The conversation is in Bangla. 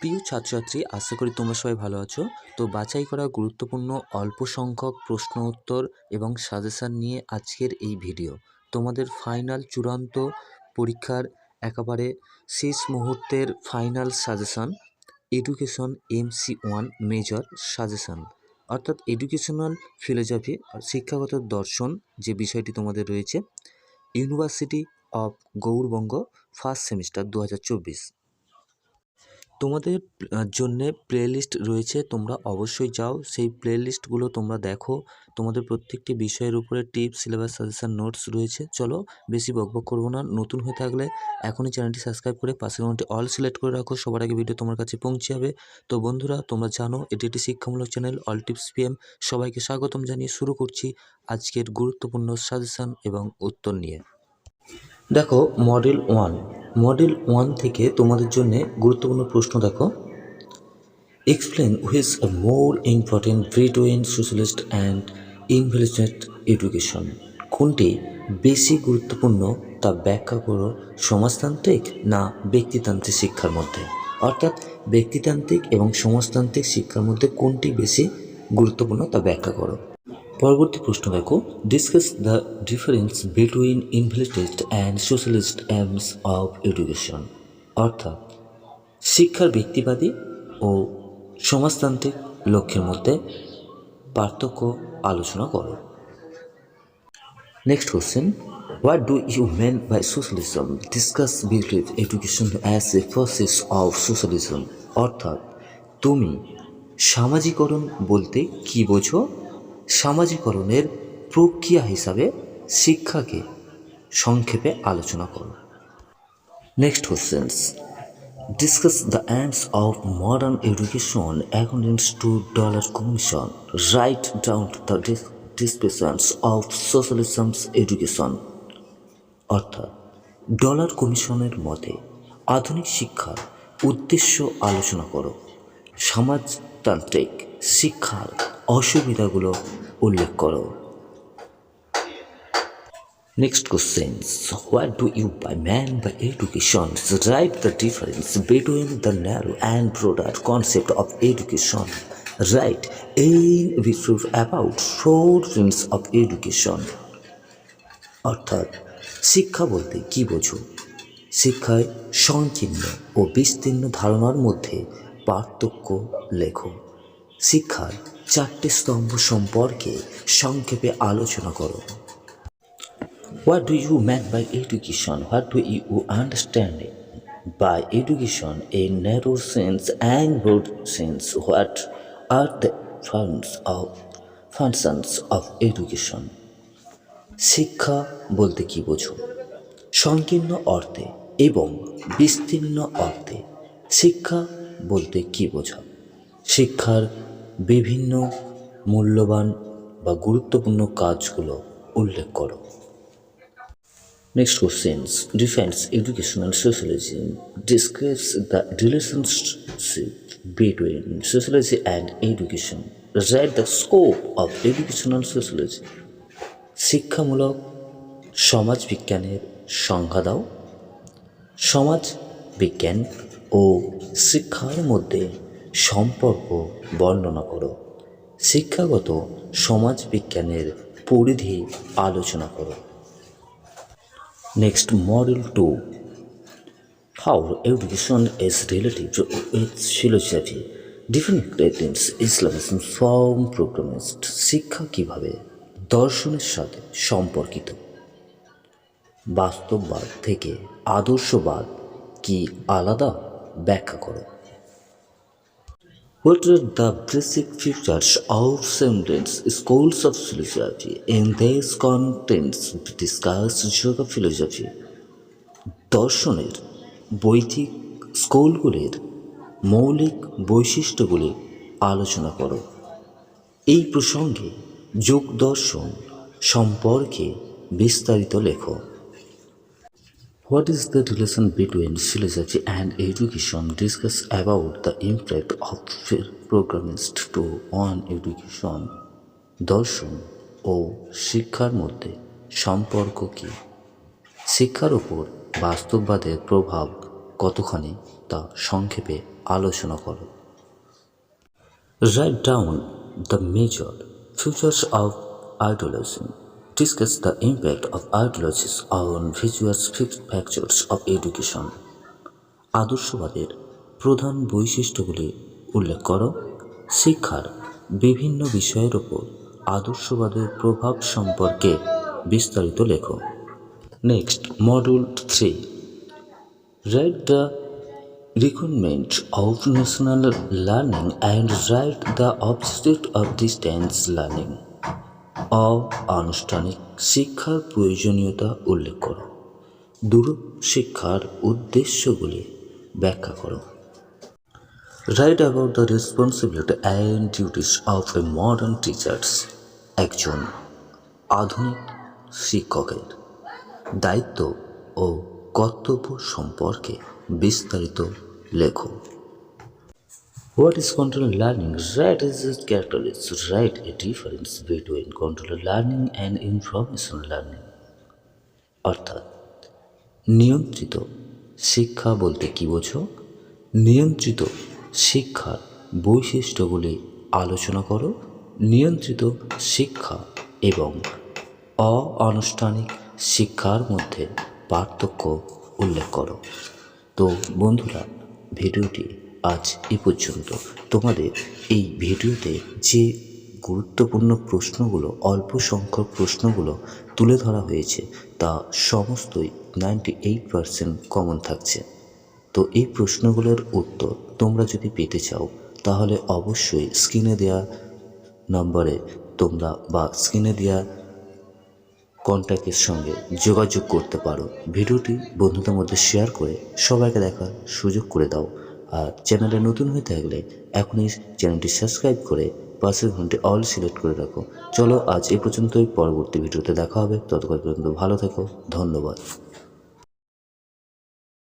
প্রিয় ছাত্রছাত্রী, আশা করি তোমরা সবাই ভালো আছো। তো বাছাই করা গুরুত্বপূর্ণ অল্প সংখ্যক প্রশ্ন উত্তর এবং সাজেশান নিয়ে আজকের এই ভিডিও। তোমাদের ফাইনাল চূড়ান্ত পরীক্ষার একেবারে শেষ মুহূর্তের final suggestion education MC one major suggestion. অর্থাৎ এডুকেশনাল ফিলোজফি শিক্ষাগত দর্শন যে বিষয়টি তোমাদের রয়েছে university of Gourbanga first semester দু হাজার চব্বিশ। তোমাদের জন্যে প্লেলিস্ট রয়েছে, তোমরা অবশ্যই যাও। সেই প্লেলিস্টগুলো তোমরা দেখো। তোমাদের প্রত্যেকটি বিষয়ের উপরে টিপস সিলেবাস সাজেশান নোটস রয়েছে। চলো, বেশি বকবক করব না। নতুন হয়ে থাকলে এখনই চ্যানেলটি সাবস্ক্রাইব করে পাশের ঘন্টি অল সিলেক্ট করে রাখো। সবার আগে ভিডিও তোমার কাছে পৌঁছে যাবে। তো বন্ধুরা, তোমরা জানো, এটি একটি শিক্ষামূলক চ্যানেল অল টিপস পিএম সবাইকে স্বাগতম জানিয়ে শুরু করছি আজকের গুরুত্বপূর্ণ সাজেশান এবং উত্তর নিয়ে। দেখো মডেল ওয়ান মডেল ওয়ান থেকে তোমাদের জন্য গুরুত্বপূর্ণ প্রশ্ন দেখো। Explain which is more important between socialist and individualistic education কোনটি বেশি গুরুত্বপূর্ণ তা ব্যাখ্যা করো সমাজতান্ত্রিক না ব্যক্তিতান্ত্রিক শিক্ষার মধ্যে? অর্থাৎ ব্যক্তিতান্ত্রিক এবং সমাজতান্ত্রিক শিক্ষার মধ্যে কোনটি বেশি গুরুত্বপূর্ণ তা ব্যাখ্যা করো। পরবর্তী প্রশ্ন দেখো। Discuss the difference between individualist and socialist aims of education অর্থাৎ শিক্ষার ব্যক্তিবাদী ও সমাজতান্ত্রিক লক্ষ্যের মধ্যে পার্থক্য আলোচনা করো। Next question what do you mean by socialism discuss believe education as a process of socialism অর্থাৎ, তুমি সামাজিকরণ বলতে কি বোঝো? সামাজিকরণের প্রক্রিয়া হিসাবে শিক্ষাকে সংক্ষেপে আলোচনা করো next questions discuss the ends of modern education according to Mudaliar Commission write down the dispositions of socialism's education অর্থাৎ ডলার কমিশনের মতে, আধুনিক শিক্ষার উদ্দেশ্য আলোচনা করো। সমাজতান্ত্রিক শিক্ষার অসুবিধাগুলো উল্লেখ করো। Next question what do you by mean by education write the difference between the narrow and broader concept of education write এই reprove about four forms of education অর্থাৎ, শিক্ষা বলতে কী বোঝো? শিক্ষায় সংকীর্ণ ও বিস্তীর্ণ ধারণার মধ্যে পার্থক্য লেখো। শিক্ষার চারটে স্তম্ভ সম্পর্কে সংক্ষেপে আলোচনা করো। What do you mean by education what do you understand by education a narrow sense and broad sense what are the funds of functions of education শিক্ষা বলতে কি বোঝো? সংকীর্ণ অর্থে এবং বিস্তীর্ণ অর্থে শিক্ষা বলতে কি বোঝো? শিক্ষার বিভিন্ন মূল্যবান বা গুরুত্বপূর্ণ কাজগুলো উল্লেখ করো। Next questions define educational sociology describes the relationship between sociology and education write the scope of educational sociology শিক্ষামূলক সমাজবিজ্ঞানের সংজ্ঞা দাও। সমাজ বিজ্ঞান ও শিক্ষার মধ্যে সম্পর্ক বর্ণনা করো। শিক্ষাগত সমাজবিজ্ঞানের পরিধি আলোচনা করো। Next model two how education is relative to its philosophy Islamism form pragmatist শিক্ষা কীভাবে দর্শনের সাথে সম্পর্কিত? বাস্তববাদ থেকে আদর্শবাদ কি আলাদা? ব্যাখ্যা করো। What are the basic features of semblance schools of philosophy? In these contents, we discuss yoga philosophy. দর্শনের বৈদিক স্কুলগুলির মৌলিক বৈশিষ্ট্যগুলি আলোচনা করো এই প্রসঙ্গে যোগ দর্শন সম্পর্কে বিস্তারিত লেখো What is the relation between philosophy and education? Discuss about the impact of programmist to on education. দর্শন ও শিক্ষার মধ্যে সম্পর্ক কী শিক্ষার উপর বাস্তববাদের প্রভাব কতখানি তা সংক্ষেপে আলোচনা করো Write down the major features of ideology. Discuss the impact of ideologies on various factors of education. আদর্শবাদের প্রধান বৈশিষ্ট্যগুলি উল্লেখ করো শিক্ষার বিভিন্ন বিষয়ের ওপর আদর্শবাদের প্রভাব সম্পর্কে বিস্তারিত লেখো next module three Write the requirement of national learning and write the objective of distance learning. অআনুষ্ঠানিক শিক্ষার প্রয়োজনীয়তা উল্লেখ করো। দূর শিক্ষার উদ্দেশ্যগুলি ব্যাখ্যা করো। Write about the responsibility and duties of a modern teachers একজন আধুনিক শিক্ষকের দায়িত্ব ও কর্তব্য সম্পর্কে বিস্তারিত লেখো। What is controlled learning? Right is its characteristics. Right a difference between controlled learning and information learning. অর্থাৎ নিয়ন্ত্রিত শিক্ষা বলতে কি বোঝো নিয়ন্ত্রিত শিক্ষার বৈশিষ্ট্যগুলি আলোচনা করো নিয়ন্ত্রিত শিক্ষা এবং অআনুষ্ঠানিক শিক্ষার মধ্যে পার্থক্য উল্লেখ করো তো বন্ধুরা ভিডিওটি আজ এ পর্যন্ত। তোমাদের এই ভিডিওতে যে গুরুত্বপূর্ণ প্রশ্নগুলো, অল্প সংখ্যক প্রশ্নগুলো তুলে ধরা হয়েছে, তা সমস্তই নাইনটি এইট পারসেন্ট কমন থাকছে। তো এই প্রশ্নগুলোর উত্তর তোমরা যদি পেতে চাও, তাহলে অবশ্যই স্ক্রিনে দেওয়া নম্বরে তোমরা বা স্ক্রিনে দেওয়া কন্ট্যাক্টের সঙ্গে যোগাযোগ করতে পারো। ভিডিওটি বন্ধুদের মধ্যে শেয়ার করে সবাইকে দেখার সুযোগ করে দাও। আর চ্যানেলে নতুন হয়ে থাকলে এখনই চ্যানেলটি সাবস্ক্রাইব করে পাশের ঘন্টি অল সিলেক্ট করে রাখো। চলো আজ এ পর্যন্তই পরবর্তী ভিডিওতে দেখা হবে। ততক্ষণ পর্যন্ত ভালো থেকো। ধন্যবাদ।